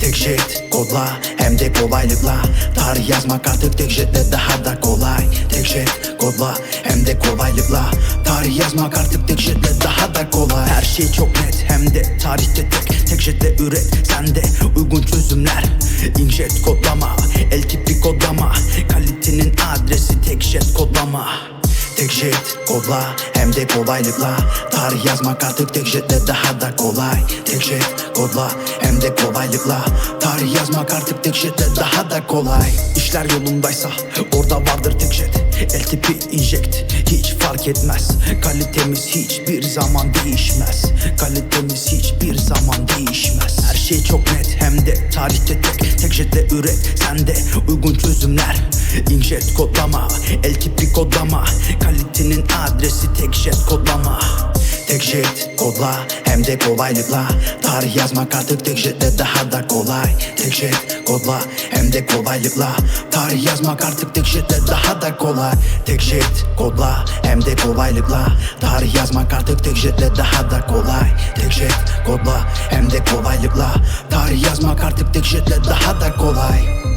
Tek jet kodla hem de kolaylıkla. Tarih yazmak artık tek jetle daha da kolay. Tek jet kodla hem de kolaylıkla. Tarih yazmak artık tek jetle daha da kolay. Her şey çok net. Hem de tarihte tek Tek jetle üret. Sende uygun çözümler. İnkjet kodlama. El tipi kodlama. Kalitenin adresi tek jet kodlama Tek jet kodla hem de kolaylıkla. Tarih yazmak artık tek jetle daha da kolay. Tek jet kodla hem de kolaylıkla. Tarih yazmak artık tek jetle daha da kolay. İşler yolundaysa orada vardır tek jet. El tipi inject hiç fark etmez. Kalitemiz hiçbir zaman değişmez. Kalitemiz hiçbir zaman değişmez. Her şey çok net hem de tarihte tek. Tek jetle üret sende uygun çözümler. İnjet kodlama Kalitenin adresi tek jet kodlama. Tek jet kodla hem de kolaylıkla. Tarih yazmak artık tek jetle daha da kolay. Tek jet kodla hem de kolaylıkla. Tarih yazmak artık tek jetle daha da kolay. Tek jet kodla hem de kolaylıkla. Tarih yazmak artık tek jetle daha da kolay. Tek jet kodla hem de kolaylıkla. Tarih yazmak artık tek jetle daha da kolay